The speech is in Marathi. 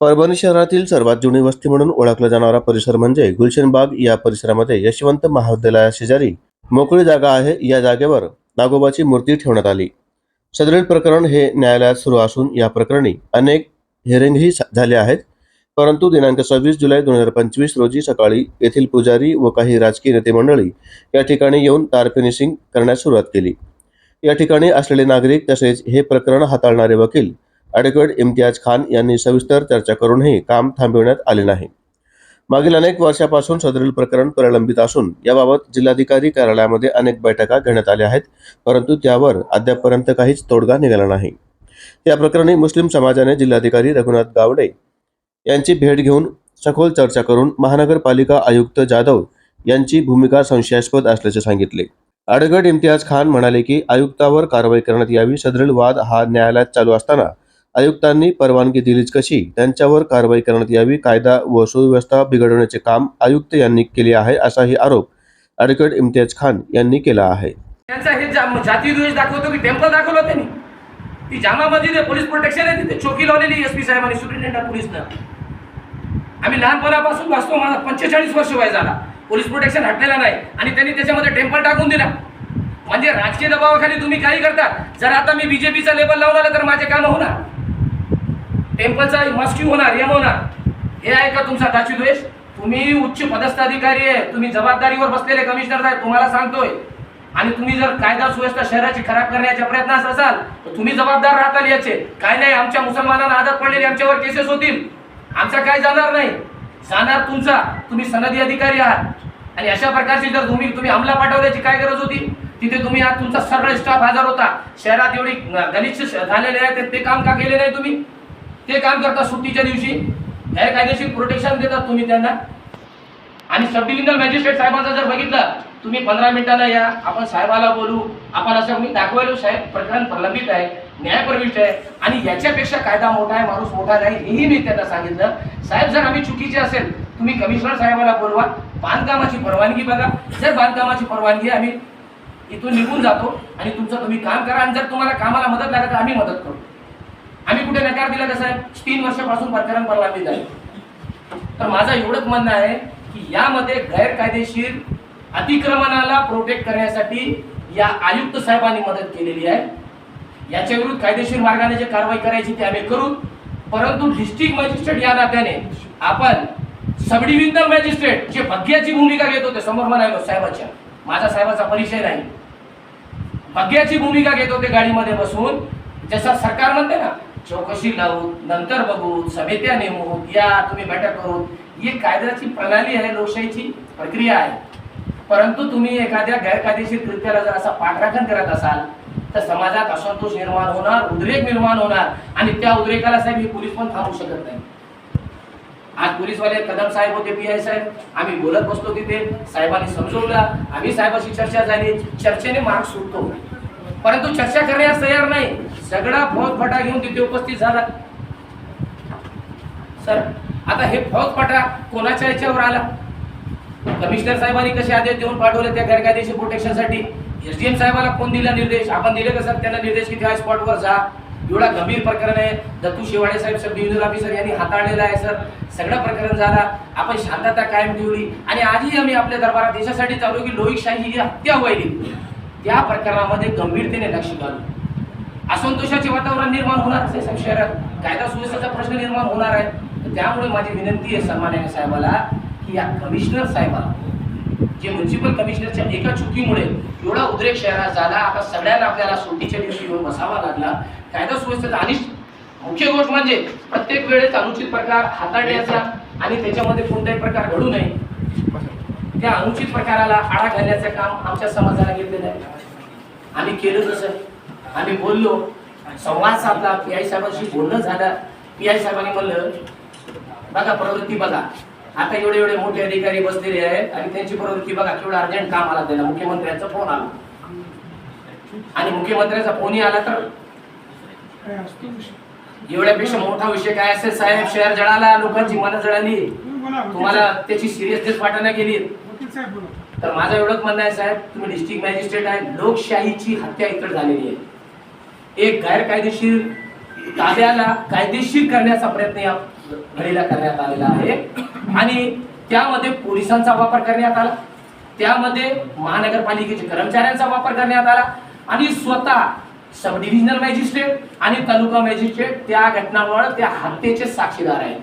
परभणी शहरातील सर्वात जुनी वस्ती म्हणून ओळखला जाणारा परिसर म्हणजे गुलशनबाग या परिसरामध्ये यशवंत महाविद्यालयाशेजारी मोकळी जागा आहे. या जागेवर नागोबाची मूर्ती ठेवण्यात आली. सदरील प्रकरण हे न्यायालयात सुरू असून या प्रकरणी अनेक हेरिंगही झाले आहेत. परंतु दिनांक सव्वीस जुलै दोन हजार पंचवीस रोजी सकाळी येथील पुजारी व काही राजकीय नेते मंडळी या ठिकाणी येऊन तार फिनिशिंग करण्यास सुरुवात केली. या ठिकाणी असलेले नागरिक तसेच हे प्रकरण हाताळणारे वकील ॲडव्होकेट इम्तियाज खान यांनी सविस्तर चर्चा करूनही काम थांबविण्यात आले नाही. मागील अनेक वर्षापासून सदरील प्रकरण प्रलंबित असून याबाबत जिल्हाधिकारी कार्यालयामध्ये अनेक बैठका घेण्यात आल्या आहेत परंतु त्यावर अद्यापपर्यंत काहीच तोडगा निघाला नाही. या प्रकरणी मुस्लिम समाजाने जिल्हाधिकारी रघुनाथ गावडे यांची भेट घेऊन सखोल चर्चा करून महानगरपालिका आयुक्त जाधव यांची भूमिका संशयास्पद असल्याचे सांगितले. अडगड इम्तियाज खान म्हणाले की आयुक्तावर कारवाई करण्यात यावी सदरील वाद हा न्यायालयात चालू असताना आयुक्तांनी परवानगी दिलीच कशी? त्यांच्यावर कारवाई करण्यात यावी कायदा व सुव्यवस्था बिघडवण्याचे काम आयुक्त यांनी केले आहे असाही आरोप ॲडव्होकेट इम्तियाज खान यांनी केला आहे. त्यांचा हे जातीद्वेष दाखवतो की टेम्पल दाखवलं त्यांनी. ती जामा मस्जिद आहे पोलीस प्रोटेक्शन आहे तिथे चौकी लावलेली एस पी साहेबांनी सुप्रिटेंडेंट पोलीसनं. आम्ही लहानपणापासून वाचतो मला पंचेचाळीस वर्ष वय झाला. पोलीस प्रोटेक्शन हटलेला नाही आणि त्यांनी त्याच्यामध्ये टेम्पल टाकून दिला. म्हणजे राजकीय दबावाखाली तुम्ही काही करता. जर आता मी बीजेपीचा लेबल लावून आलं तर माझे काम होणार. टेम्पलचा मस्क्यू होणार यम होणार. हे आहे का तुमचा दाचीद्वेष तुम्ही उच्च पदस्थ अधिकारी आहे तुम्ही जबाबदारीवर बसलेले कमिशनर साहेब तुम्हाला सांगतोय. आणि तुम्ही जर कायदा सुव्यवस्था शहराची खराब करण्याच्या प्रयत्नात असाल तर तुम्ही जबाबदार राहताल याचे. काय नाही आमच्या मुसलमानांना आदत पडलेली आमच्यावर केसेस होतील. आमचा काय जाणार नाही? जाणार तुमचा. तुम्ही सनदी अधिकारी आहात. आणि अशा प्रकारची जर तुम्ही तुम्ही अंमला पाठवल्याची काय गरज होती? तिथे तुम्ही आज तुमचा सगळं स्टाफ हजर होता. शहरात एवढी गलिच्छ झालेले आहे ते काम का केले नाही तुम्ही? ते काम करतात सुट्टीच्या दिवशी. कायदेशीर प्रोटेक्शन देतात तुम्ही त्यांना. आणि सब डिव्हिजनल मॅजिस्ट्रेट साहेबांचा जर बघितलं तुम्ही पंधरा मिनिटाला या आपण साहेबाला बोलू. आपण असं मी दाखवायलो साहेब प्रकरण प्रलंबित आहे न्यायप्रविष्ट आहे. आणि याच्यापेक्षा कायदा मोठा आहे माणूस मोठा नाही हेही मी त्यांना सांगितलं. साहेब जर आम्ही चुकीचे असेल तुम्ही कमिशनर साहेबाला बोलवा. बांधकामाची परवानगी बघा. जर बांधकामाची परवानगी आम्ही इथून निघून जातो आणि तुमचं तुम्ही काम करा. आणि जर तुम्हाला कामाला मदत लागत तर आम्ही मदत करू. आम्ही कुठे नकार दिला का साहेब तीन वर्षापासून प्रकरण परवानगी आहे. तर माझं एवढंच म्हणणं आहे की यामध्ये गैरकायदेशीर अतिक्रमणाला प्रोटेक्ट करण्यासाठी या आयुक्त साहेबांनी मदत केलेली आहे. याच्या विरुद्ध कायदेशीर मार्गाने जे कारवाई करायची ती आम्ही करू. परंतु डिस्ट्रिक्ट मॅजिस्ट्रेट या नात्याने आपण सब डिव्हिजनल मॅजिस्ट्रेट जे भग्याची भूमिका घेत होते समोर म्हणालो साहेबाच्या. माझा साहेबाचा परिचय नाही. भग्याची भूमिका घेत होते गाडीमध्ये बसून. जसं सरकार म्हणते ना चौकशी लावू नंतर बघू समित्या नेमू या तुम्ही बैठक करू ही कायद्याची प्रणाली आहे लोकशाहीची प्रक्रिया आहे. परंतु तुम्ही एखाद्या गैरकायदेशीर कृत्याला जर असा पाठराखण करत असाल तर समाजात असंतोष निर्माण होणार उद्रेक निर्माण होणार आणि त्या उद्रेकाला साहेब ही पोलीस पण थांबू शकत नाही. आज पोलीसवाले कदम साहेब होते पी आय साहेब. आम्ही बोलत बसतो तिथे. साहेबांनी समजवलं. आम्ही साहेबाशी चर्चा झाली. चर्चेने मार्ग सुटतो. परंतु चर्चा करण्यास तयार नाही. सगळा फौजफाटा घेऊन तिथे उपस्थित झाला. सर आता हे फौजफाटा कोणाच्या याच्यावर आला? कमिशनर साहेबांनी कसे आदेश देऊन पाठवले त्या गैरकायदेशीर प्रोटेक्शनसाठी एम साहेबाला कोण दिला निर्देश? आपण दिले का सर? त्यांना निर्देश की त्या स्पॉटवर जा. एवढा गंभीर प्रकरण आहे. दत्तू शिवाडे साहेब सब डिव्हिजनल ऑफिसर यांनी हाताळलेला आहे सर. सगळं प्रकरण झाला. आपण शांतता कायम ठेवली. आणि आजही आम्ही आपल्या दरबारात देशासाठी चालू की लोहिकशाही ही हत्या व्हायली. त्या प्रकरणामध्ये गंभीरतेने लक्ष घालू असंतोषाचे वातावरण निर्माण होणार आहे साहेब शहरात. कायदा सुव्यवस्थेचा प्रश्न निर्माण होणार आहे. तर त्यामुळे माझी विनंती आहे सन्मान्य साहेबाला की या कमिशनर साहेबाला जे म्युन्सिपल कमिशनरच्या एका चुकीमुळे एवढा उद्रेक शहरात झाला आता सगळ्यांना आपल्याला सुट्टीच्या दिवशी येऊन बसावा लागला. कायदा सुव्यवस्थेचा आणि मुख्य गोष्ट म्हणजे प्रत्येक वेळेस अनुचित प्रकार हाताळण्याचा आणि त्याच्यामध्ये कोणताही प्रकार घडू नये. त्या अनुचित प्रकाराला आळा घालण्याचं काम आमच्या समाजाला घेतलेलं आहे. आम्ही केलं तसं. आम्ही बोललो. संवाद साधला. पी आय साहेबांशी बोलणं झालं. पी आय साहेबांनी म्हणलं बघा प्रवृत्ती बघा. आता एवढे एवढे मोठे अधिकारी बसलेले आहेत आणि त्यांची प्रवृत्ती बघा. केवढं अर्जंट काम आला त्याला मुख्यमंत्र्यांचा फोन आला. आणि मुख्यमंत्र्यांचा फोनही आला तर एवढ्यापेक्षा मोठा विषय काय असेल? साहेब शहर जळाला. लोकांची मनं जळाली. तुम्हाला त्याची सिरियसनेस वाटायला गेली तर माझं एवढंच म्हणणं आहे साहेब तुम्ही डिस्ट्रिक्ट मॅजिस्ट्रेट आहे लोकशाहीची हत्या इकडे झालेली आहे. एक गैरकायदेशीर ताब्याला कायदेशीर करण्याचा प्रयत्न या घडीला करण्यात आलेला आहे. आणि त्यामध्ये पोलिसांचा वापर करण्यात आला. त्यामध्ये महानगरपालिकेच्या कर्मचाऱ्यांचा वापर करण्यात आला. आणि स्वतः सब डिव्हिजनल मॅजिस्ट्रेट आणि तालुका मॅजिस्ट्रेट त्या घटनावर त्या हत्येचे साक्षीदार आहेत.